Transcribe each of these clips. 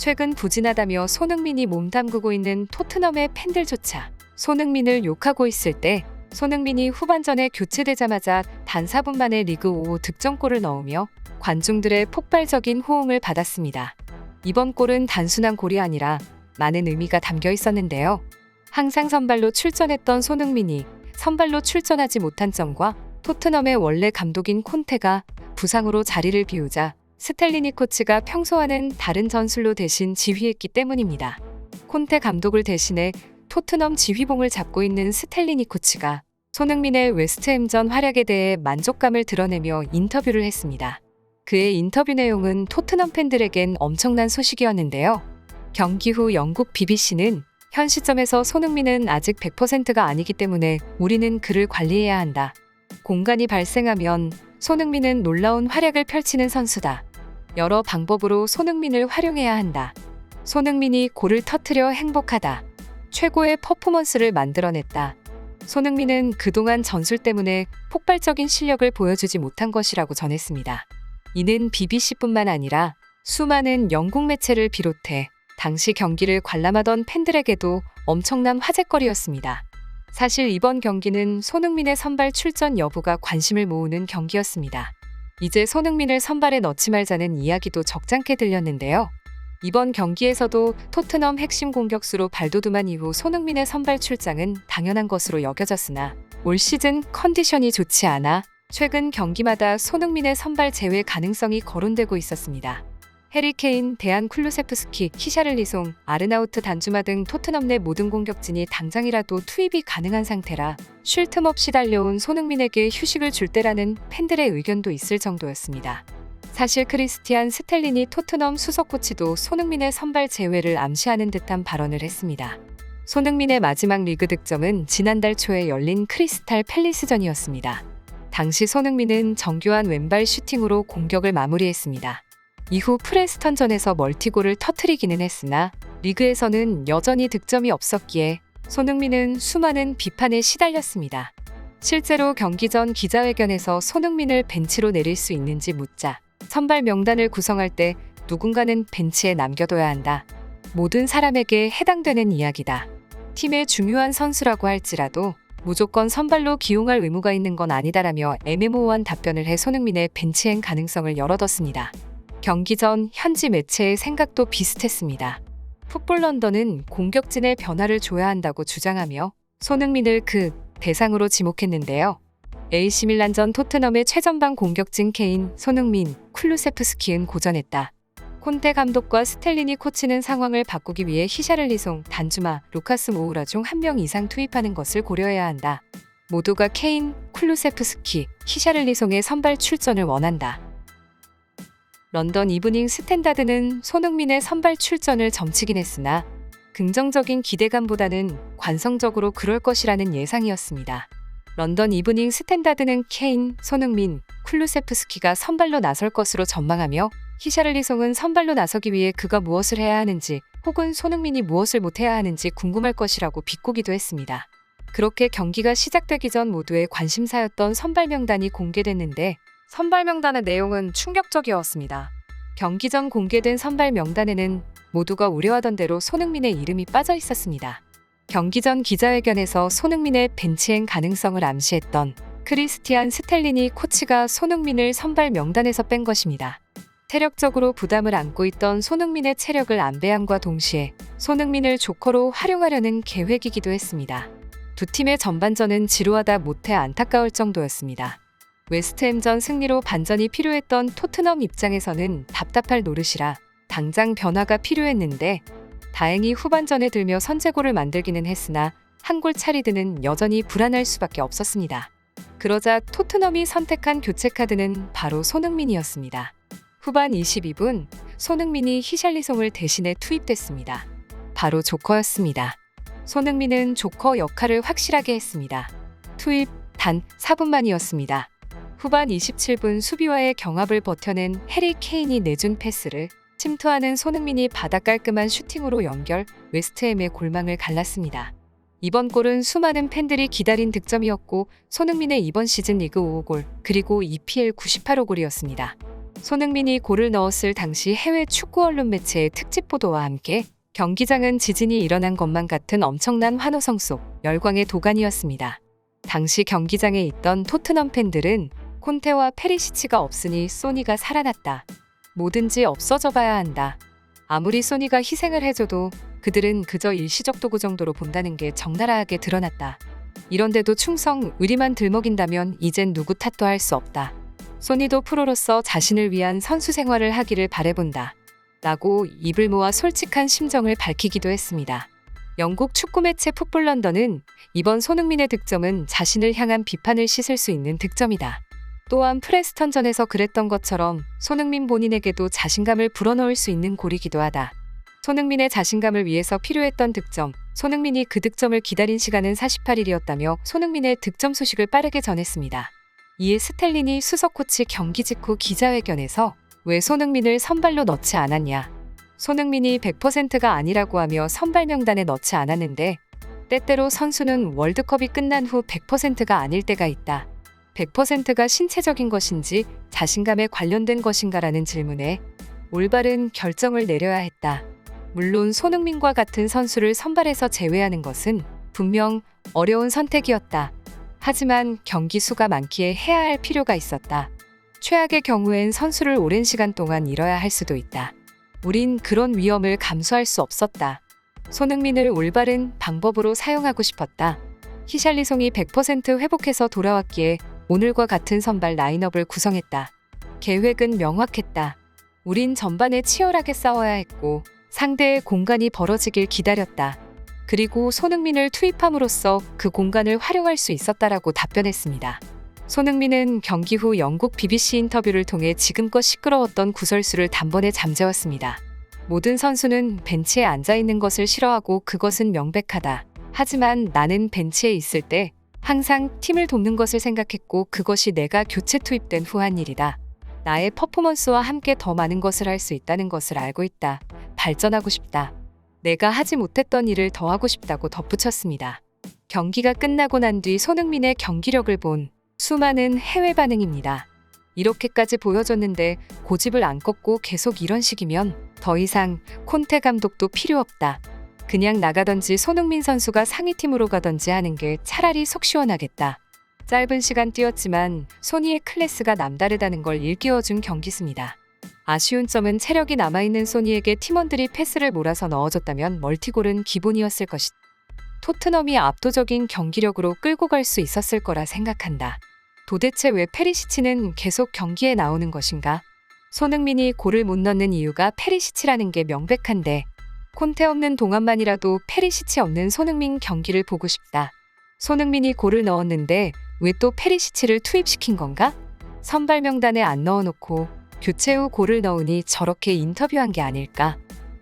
최근 부진하다며 손흥민이 몸담그고 있는 토트넘의 팬들조차 손흥민을 욕하고 있을 때 손흥민이 후반전에 교체되자마자 단 4분 만에 리그 5 득점골을 넣으며 관중들의 폭발적인 호응을 받았습니다. 이번 골은 단순한 골이 아니라 많은 의미가 담겨 있었는데요. 항상 선발로 출전했던 손흥민이 선발로 출전하지 못한 점과 토트넘의 원래 감독인 콘테가 부상으로 자리를 비우자 스텔리니 코치가 평소와는 다른 전술로 대신 지휘했기 때문입니다. 콘테 감독을 대신해 토트넘 지휘봉을 잡고 있는 스텔리니 코치가 손흥민의 웨스트햄전 활약에 대해 만족감을 드러내며 인터뷰를 했습니다. 그의 인터뷰 내용은 토트넘 팬들에겐 엄청난 소식이었는데요. 경기 후 영국 BBC는 현 시점에서 손흥민은 아직 100%가 아니기 때문에 우리는 그를 관리해야 한다. 공간이 발생하면 손흥민은 놀라운 활약을 펼치는 선수다. 여러 방법으로 손흥민을 활용해야 한다. 손흥민이 골을 터트려 행복하다. 최고의 퍼포먼스를 만들어냈다. 손흥민은 그동안 전술 때문에 폭발적인 실력을 보여주지 못한 것이라고 전했습니다. 이는 BBC뿐만 아니라 수많은 영국 매체를 비롯해 당시 경기를 관람하던 팬들에게도 엄청난 화제거리였습니다. 사실 이번 경기는 손흥민의 선발 출전 여부가 관심을 모으는 경기였습니다. 이제 손흥민을 선발에 넣지 말자는 이야기도 적잖게 들렸는데요. 이번 경기에서도 토트넘 핵심 공격수로 발돋움한 이후 손흥민의 선발 출장은 당연한 것으로 여겨졌으나 올 시즌 컨디션이 좋지 않아 최근 경기마다 손흥민의 선발 제외 가능성이 거론되고 있었습니다. 해리 케인, 데안 쿨루세프스키, 히샤를리송, 아르나우트 단주마 등 토트넘 내 모든 공격진이 당장이라도 투입이 가능한 상태라 쉴 틈 없이 달려온 손흥민에게 휴식을 줄 때라는 팬들의 의견도 있을 정도였습니다. 사실 크리스티안 스텔린이 토트넘 수석 코치도 손흥민의 선발 제외를 암시하는 듯한 발언을 했습니다. 손흥민의 마지막 리그 득점은 지난달 초에 열린 크리스탈 팰리스전이었습니다. 당시 손흥민은 정교한 왼발 슈팅으로 공격을 마무리했습니다. 이후 프레스턴전에서 멀티골을 터트리기는 했으나 리그에서는 여전히 득점이 없었기에 손흥민은 수많은 비판에 시달렸습니다. 실제로 경기 전 기자회견에서 손흥민을 벤치로 내릴 수 있는지 묻자 선발 명단을 구성할 때 누군가는 벤치에 남겨둬야 한다. 모든 사람에게 해당되는 이야기다. 팀의 중요한 선수라고 할지라도 무조건 선발로 기용할 의무가 있는 건 아니다라며 애매모호한 답변을 해 손흥민의 벤치행 가능성을 열어뒀습니다. 경기 전 현지 매체의 생각도 비슷했습니다. 풋볼 런던은 공격진의 변화를 줘야 한다고 주장하며 손흥민을 그 대상으로 지목했는데요. AC 밀란전 토트넘의 최전방 공격진 케인, 손흥민, 쿨루세프스키는 고전했다. 콘테 감독과 스텔리니 코치는 상황을 바꾸기 위해 히샤를리송, 단주마, 루카스 모우라 중 한 명 이상 투입하는 것을 고려해야 한다. 모두가 케인, 쿨루세프스키, 히샤를리송의 선발 출전을 원한다. 런던 이브닝 스탠다드는 손흥민의 선발 출전을 점치긴 했으나 긍정적인 기대감보다는 관성적으로 그럴 것이라는 예상이었습니다. 런던 이브닝 스탠다드는 케인, 손흥민, 쿨루세프스키가 선발로 나설 것으로 전망하며 히샤를리송은 선발로 나서기 위해 그가 무엇을 해야 하는지 혹은 손흥민이 무엇을 못해야 하는지 궁금할 것이라고 비꼬기도 했습니다. 그렇게 경기가 시작되기 전 모두의 관심사였던 선발 명단이 공개됐는데 선발 명단의 내용은 충격적이었습니다. 경기 전 공개된 선발 명단에는 모두가 우려하던 대로 손흥민의 이름이 빠져 있었습니다. 경기 전 기자회견에서 손흥민의 벤치행 가능성을 암시했던 크리스티안 스텔리니 코치가 손흥민을 선발 명단에서 뺀 것입니다. 체력적으로 부담을 안고 있던 손흥민의 체력을 안배함과 동시에 손흥민을 조커로 활용하려는 계획이기도 했습니다. 두 팀의 전반전은 지루하다 못해 안타까울 정도였습니다. 웨스트햄전 승리로 반전이 필요했던 토트넘 입장에서는 답답할 노릇이라 당장 변화가 필요했는데 다행히 후반전에 들며 선제골을 만들기는 했으나 한 골 차리 드는 여전히 불안할 수밖에 없었습니다. 그러자 토트넘이 선택한 교체 카드는 바로 손흥민이었습니다. 후반 22분 손흥민이 히샬리송을 대신해 투입됐습니다. 바로 조커였습니다. 손흥민은 조커 역할을 확실하게 했습니다. 투입 단 4분 만이었습니다. 후반 27분 수비와의 경합을 버텨낸 해리 케인이 내준 패스를 침투하는 손흥민이 바다 깔끔한 슈팅으로 연결 웨스트햄의 골망을 갈랐습니다. 이번 골은 수많은 팬들이 기다린 득점이었고 손흥민의 이번 시즌 리그 5호 골 그리고 EPL 98호 골이었습니다. 손흥민이 골을 넣었을 당시 해외 축구 언론 매체의 특집 보도와 함께 경기장은 지진이 일어난 것만 같은 엄청난 환호성 속 열광의 도가니였습니다. 당시 경기장에 있던 토트넘 팬들은 콘테와 페리시치가 없으니 소니가 살아났다. 뭐든지 없어져 봐야 한다. 아무리 소니가 희생을 해줘도 그들은 그저 일시적 도구 정도로 본다는 게 적나라하게 드러났다. 이런데도 충성, 의리만 들먹인다면 이젠 누구 탓도 할 수 없다. 소니도 프로로서 자신을 위한 선수 생활을 하기를 바래본다. 라고 입을 모아 솔직한 심정을 밝히기도 했습니다. 영국 축구 매체 풋볼 런던은 이번 손흥민의 득점은 자신을 향한 비판을 씻을 수 있는 득점이다. 또한 프레스턴전에서 그랬던 것처럼 손흥민 본인에게도 자신감을 불어넣을 수 있는 골이기도 하다. 손흥민의 자신감을 위해서 필요했던 득점, 손흥민이 그 득점을 기다린 시간은 48일이었다며 손흥민의 득점 소식을 빠르게 전했습니다. 이에 스텔린이 수석 코치 경기 직후 기자회견에서 왜 손흥민을 선발로 넣지 않았냐. 손흥민이 100%가 아니라고 하며 선발 명단에 넣지 않았는데 때때로 선수는 월드컵이 끝난 후 100%가 아닐 때가 있다. 100%가 신체적인 것인지 자신감에 관련된 것인가라는 질문에 올바른 결정을 내려야 했다. 물론 손흥민과 같은 선수를 선발해서 제외하는 것은 분명 어려운 선택이었다. 하지만 경기 수가 많기에 해야 할 필요가 있었다. 최악의 경우엔 선수를 오랜 시간 동안 잃어야 할 수도 있다. 우린 그런 위험을 감수할 수 없었다. 손흥민을 올바른 방법으로 사용하고 싶었다. 히샬리송이 100% 회복해서 돌아왔기에 오늘과 같은 선발 라인업을 구성했다. 계획은 명확했다. 우린 전반에 치열하게 싸워야 했고 상대의 공간이 벌어지길 기다렸다. 그리고 손흥민을 투입함으로써 그 공간을 활용할 수 있었다라고 답변했습니다. 손흥민은 경기 후 영국 BBC 인터뷰를 통해 지금껏 시끄러웠던 구설수를 단번에 잠재웠습니다. 모든 선수는 벤치에 앉아 있는 것을 싫어하고 그것은 명백하다. 하지만 나는 벤치에 있을 때 항상 팀을 돕는 것을 생각했고 그것이 내가 교체 투입된 후 한 일이다. 나의 퍼포먼스와 함께 더 많은 것을 할 수 있다는 것을 알고 있다. 발전하고 싶다. 내가 하지 못했던 일을 더 하고 싶다고 덧붙였습니다. 경기가 끝나고 난 뒤 손흥민의 경기력을 본 수많은 해외 반응입니다. 이렇게까지 보여줬는데 고집을 안 꺾고 계속 이런 식이면 더 이상 콘테 감독도 필요 없다. 그냥 나가던지 손흥민 선수가 상위팀으로 가던지 하는 게 차라리 속 시원하겠다. 짧은 시간 뛰었지만 소니의 클래스가 남다르다는 걸 일깨워준 경기수입니다. 아쉬운 점은 체력이 남아있는 소니에게 팀원들이 패스를 몰아서 넣어줬다면 멀티골은 기본이었을 것이다. 토트넘이 압도적인 경기력으로 끌고 갈 수 있었을 거라 생각한다. 도대체 왜 페리시치는 계속 경기에 나오는 것인가? 손흥민이 골을 못 넣는 이유가 페리시치라는 게 명백한데 콘테 없는 동안만이라도 페리시치 없는 손흥민 경기를 보고 싶다. 손흥민이 골을 넣었는데 왜 또 페리시치를 투입시킨 건가? 선발 명단에 안 넣어놓고 교체 후 골을 넣으니 저렇게 인터뷰한 게 아닐까?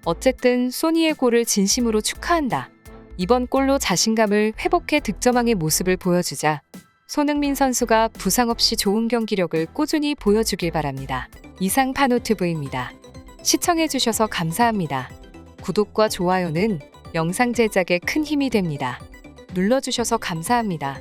어쨌든 소니의 골을 진심으로 축하한다. 이번 골로 자신감을 회복해 득점왕의 모습을 보여주자 손흥민 선수가 부상 없이 좋은 경기력을 꾸준히 보여주길 바랍니다. 이상 파노튜브입니다. 시청해주셔서 감사합니다. 구독과 좋아요는 영상 제작에 큰 힘이 됩니다. 눌러주셔서 감사합니다.